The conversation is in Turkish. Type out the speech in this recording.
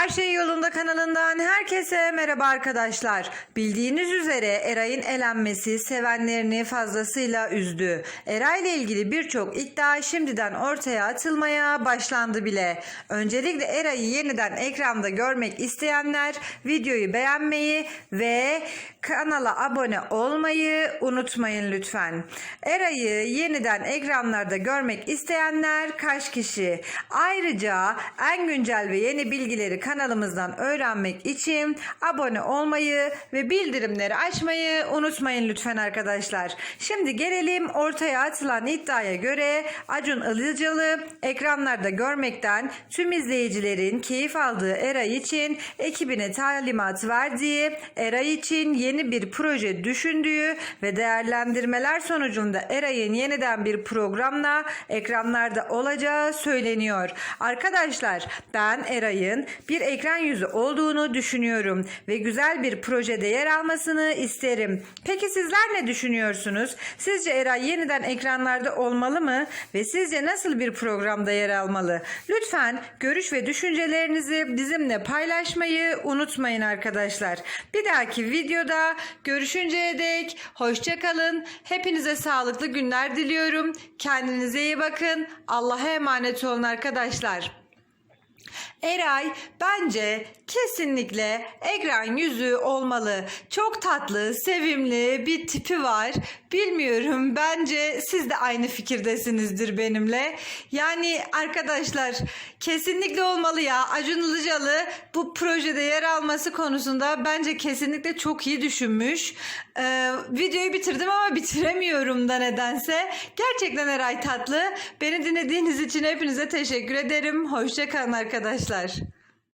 Her Şey Yolunda kanalından herkese merhaba arkadaşlar. Bildiğiniz üzere Eray'ın elenmesi sevenlerini fazlasıyla üzdü. Eray ile ilgili birçok iddia şimdiden ortaya atılmaya başlandı bile. Öncelikle Eray'ı yeniden ekranda görmek isteyenler videoyu beğenmeyi ve kanala abone olmayı unutmayın lütfen. Eray'ı yeniden ekranlarda görmek isteyenler kaç kişi? Ayrıca en güncel ve yeni bilgileri kanalımızdan öğrenmek için abone olmayı ve bildirimleri açmayı unutmayın lütfen arkadaşlar. Şimdi gelelim ortaya atılan iddiaya göre Acun Ilıcalı ekranlarda görmekten tüm izleyicilerin keyif aldığı Eray için ekibine talimat verdiği, Eray için yeni bir proje düşündüğü ve değerlendirmeler sonucunda Eray'ın yeniden bir programla ekranlarda olacağı söyleniyor. Arkadaşlar ben Eray'ın bir ekran yüzü olduğunu düşünüyorum ve güzel bir projede yer almasını isterim. Peki sizler ne düşünüyorsunuz? Sizce Eray yeniden ekranlarda olmalı mı? Ve sizce nasıl bir programda yer almalı? Lütfen görüş ve düşüncelerinizi bizimle paylaşmayı unutmayın arkadaşlar. Bir dahaki videoda görüşünceye dek hoşçakalın. Hepinize sağlıklı günler diliyorum. Kendinize iyi bakın. Allah'a emanet olun arkadaşlar. Eray bence kesinlikle ekran yüzü olmalı. Çok tatlı, sevimli bir tipi var. Bilmiyorum bence siz de aynı fikirdesinizdir benimle. Yani arkadaşlar kesinlikle olmalı ya. Acun Ilıcalı bu projede yer alması konusunda bence kesinlikle çok iyi düşünmüş. Ee, videoyu bitirdim ama bitiremiyorum da nedense. Gerçekten Eray tatlı. Beni dinlediğiniz için hepinize teşekkür ederim. Hoşçakalın arkadaşlar.